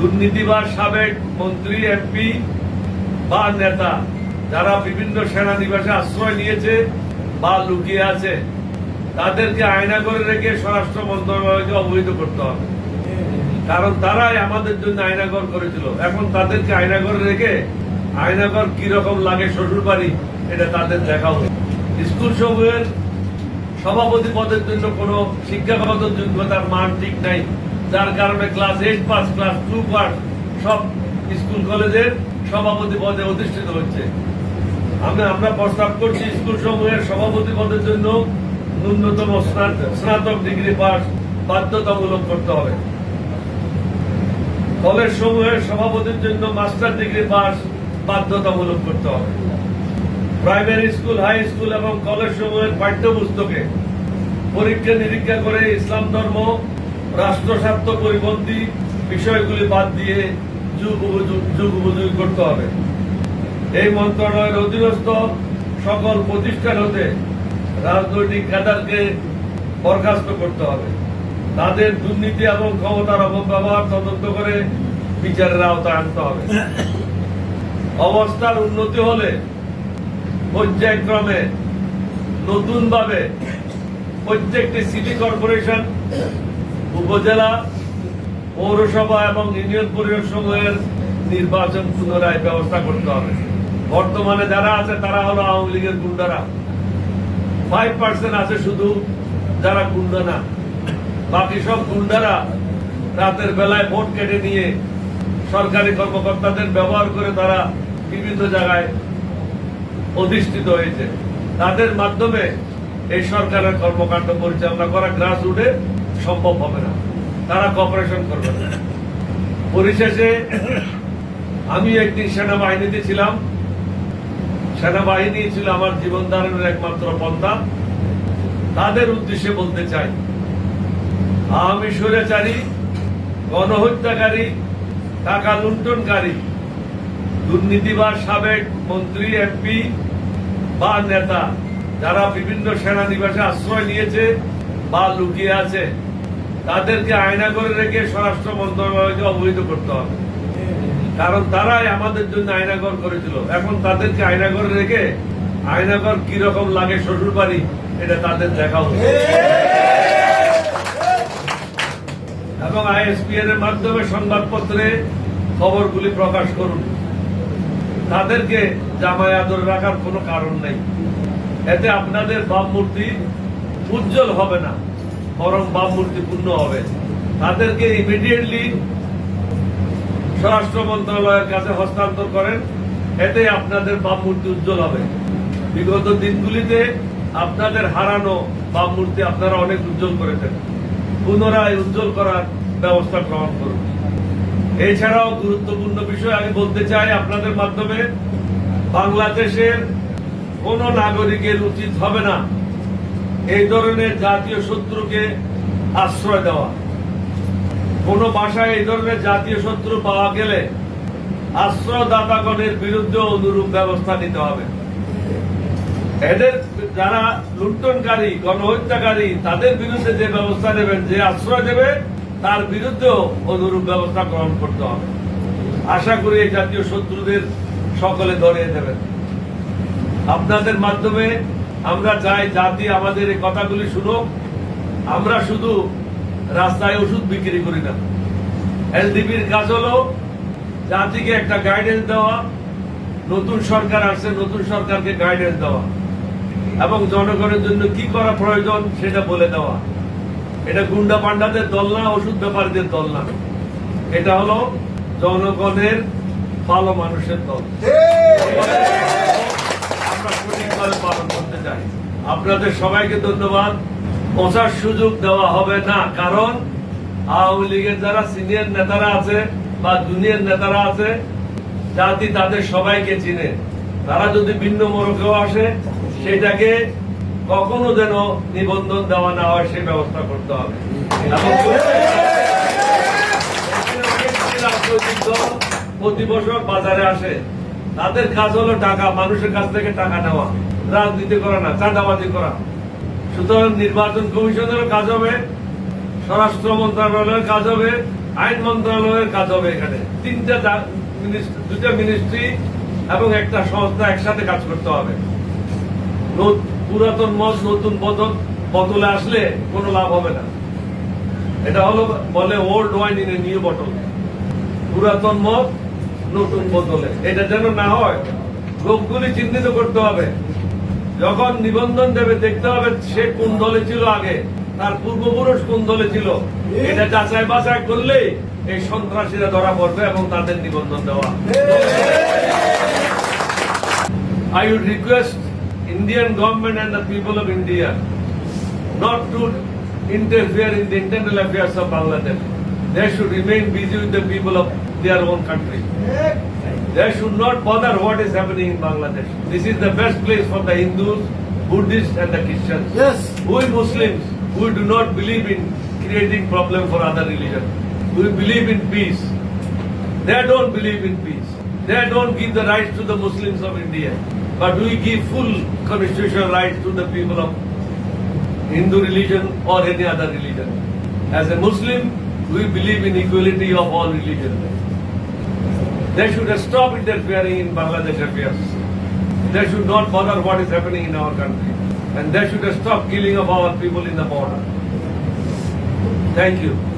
দুর্নীতিবাজ সাবেক মন্ত্রী, এমপি বা নেতা, যারা বিভিন্ন সেনানিবাসে আশ্রয় নিয়েছে বা লুকিয়ে আছে, তাদেরকে আয়না করে রেখে স্বরাষ্ট্র মন্ত্রণালয়কে অবহিত করতে হবে। কারণ তারাই আমাদের জন্য আয়নাগর করেছিল। এখন তাদেরকে আয়নাগর রেখে আয়নাগর কি রকম লাগে শ্বশুর বাড়ি, এটা তাদের দেখা উচিত স্কুল সমূহের সভাপতি পদের জন্য কোনো শিক্ষাগত যোগ্যতার মান ঠিক নাই। যার কারণে class eight pass class two pass সব স্কুল কলেজের সভাপতি পদে অধিষ্ঠিত হচ্ছে। আমরা আমরা প্রস্তাব করছি স্কুল সমূহের সভাপতি পদের জন্য ন্যূনতম স্নাতক ডিগ্রি পাস বাধ্যতামূলক করতে হবে। কলেজ সমূহের সভাপতির জন্য মাস্টার ডিগ্রি পাস বাধ্যতামূলক করতে হবে। প্রাইমারি স্কুল হাই স্কুল এবং কলেজ সমূহের পাঠ্যপুস্তকে পরীক্ষা নিরীক্ষা করে ইসলাম ধর্ম রাষ্ট্র স্বার্থ পরিপন্থী বিষয়গুলি বাদ দিয়ে যুগ যুগ উপযোগী করতে হবে। এই মন্ত্রণালয়ের অধীনস্থ সকল প্রতিষ্ঠান হতে রাজনৈতিক ক্যাডারকে বরখাস্ত করতে হবে। তাদের দুর্নীতি এবং ক্ষমতার অপব্যবহার তদন্ত করে বিচারের আওতায় আনতে হবে। অবস্থার উন্নতি হলে পর্যায়ক্রমে নতুনভাবে প্রত্যেকটি সিটি কর্পোরেশন উপজেলা, পৌরসভা এবং ইউনিয়ন পরিষদ সমূহের নির্বাচন পুনরায় ব্যবস্থা করতে হবে। বর্তমানে যারা আছে, তারা হলো আওয়ামী লীগের গুন্ডারা। ফাইভ পার্সেন্ট আছে শুধু যারা গুন্ডা না। বাকি সব গুন্ডারা রাতের বেলায় ভোট কেটে নিয়ে সরকারি কর্মকর্তাদের ব্যবহার করে তারা বিভিন্ন জায়গায় অধিষ্ঠিত হয়েছে। তাদের মাধ্যমে এই সরকারের কর্মকাণ্ড পরিচালনা করা গ্রাস রুটে সম্ভব হবে না। তারা কপারেশন করবে না। পরিশেষে আমি একটি সেনাবাহিনীতে ছিলাম। সেনাবাহিনী ছিল আমার জীবন ধারণের একমাত্র পন্থা। তাদের উদ্দেশ্যে বলতে চাই, আমি স্বৈরাচারী, গণহত্যাকারী, টাকা লুণ্ঠনকারী, দুর্নীতিবাজ সাবেক মন্ত্রী, এমপি বা নেতা যারা বিভিন্ন সেনানিবাসে আশ্রয় নিয়েছে বা লুকিয়ে আছে। তাদেরকে আয়না করে রেখে স্বরাষ্ট্র মন্ত্রণালয়কে অবহিত করতে হবে। কারণ তারাই আমাদের জন্য আয়নাগর করেছিল। এখন তাদেরকে আয়নাগর রেখে আয়নাগর কি রকম লাগে শ্বশুর বাড়ি, এটা তাদের দেখা উচিত। এবং আইএসপিএন এর মাধ্যমে সংবাদপত্রে খবরগুলি প্রকাশ করুন। তাদেরকে জামায় আদর রাখার কোনো কারণ নেই। এতে আপনাদের বাম মূর্তি উজ্জ্বল হবে না। বরং বাম মূর্তি পূর্ণ হবে। তাদেরকে ইমিডিয়েটলি স্বরাষ্ট্র মন্ত্রণালয়ের কাছে হস্তান্তর করেন। এতে আপনাদের বাম মূর্তি উজ্জ্বল হবে। বিগত দিনগুলিতে আপনাদের হারানো বাম মূর্তি আপনারা অনেক উজ্জ্বল করেছেন পুনরায় উজ্জ্বল করার ব্যবস্থা গ্রহণ করুন। এছাড়াও গুরুত্বপূর্ণ বিষয় আমি বলতে চাই আপনাদের মাধ্যমে বাংলাদেশের কোন নাগরিকের উচিত হবে না। এই ধরনের জাতীয় শত্রুকে আশ্রয় দেওয়া। কোন ভাষায় এই ধরনের জাতীয় শত্রু পাওয়া গেলে আশ্রয়দাতাগণের বিরুদ্ধে অনুরূপ ব্যবস্থা নিতে হবে। এদের যারা লুণ্ঠনকারী, গণহত্যাকারী, তাদের বিরুদ্ধে যে ব্যবস্থা নেবেন, যে আশ্রয় দেবে, তার বিরুদ্ধেও অনুরূপ ব্যবস্থা গ্রহণ করতে হবে। আশা করি এই জাতীয় শত্রুদের সকলে ধরিয়ে দেবেন। আপনাদের মাধ্যমে আমরা চাই জাতি আমাদের এই কথাগুলি শুনুক। আমরা শুধু রাস্তায় ওষুধ বিক্রি করি না। এলডিপির কাজ হলো জাতিকে একটা গাইডেন্স দেওয়া। নতুন সরকার আসছে, নতুন সরকারকে গাইডেন্স দেওয়া। এবং জনগণের জন্য কি করা প্রয়োজন সেটা বলে দেওয়া। এটা গুন্ডা পান্ডাদের দল না, ওষুধ ব্যাপারীদের দল না। এটা হলো জনগণের ভালো মানুষের দল। আপনাদের সবাইকে ধন্যবাদ। বসার সুযোগ দেওয়া হবে না, কারণ আওয়ামী লীগের যারা সিনিয়র নেতারা আছে বা জুনিয়র নেতারা আছে, জাতি তাদের সবাইকে চিনে। তারা যদি ভিন্ন মোড়কেও আসে, সেটাকে কখনো যেন নিবন্ধন দেওয়া না হয় সেই ব্যবস্থা করতে হবে। প্রতি বছর বাজারে আসে। তাদের কাজ হলো টাকা, মানুষের কাছ থেকে টাকা নেওয়া, রাজনীতি করা না, চাঁদাবাজি করা। সুতরাং নির্বাচন কমিশনেরও কাজ হবে, স্বরাষ্ট্র মন্ত্রণালয়ের কাজ হবে, আইন মন্ত্রণালয়ের কাজ হবে এখানে। তিনটা দুটা মিনিস্ট্রি এবং একটা সংস্থা একসাথে কাজ করতে হবে। পুরাতন মত, নতুন বদল বদলে আসলে কোনো লাভ হবে না। এটা হলো বলে old wine in a new bottle পুরাতন মত নতুন বোতলে এটা যেন না হয়, লোকগুলি চিহ্নিত করতে হবে। যখন নিবন্ধন দেবে, দেখতে হবে সে কোন দলে ছিল আগে, তার পূর্বপুরুষ কোন দলে ছিল। এটা যাচাই বাছাই করলে এই সন্ত্রাসীরা ধরা পড়বে এবং তাদের নিবন্ধন দেওয়া। I would request Indian government and the people of India not to interfere in the internal affairs of Bangladesh they should remain busy with the people of their own country They should not bother what is happening in Bangladesh. This is the best place for the Hindus, Buddhists and the Christians. Yes. We Muslims, we do not believe in creating problem for other religion. We believe in peace. They don't believe in peace. They don't give the rights to the Muslims of India. But we give full constitutional rights to the people of Hindu religion or any other religion. As a Muslim, we believe in equality of all religions. They should stop interfering in Bangladesh affairs. They should not bother what is happening in our country. And they should stop killing of our people in the border. Thank you.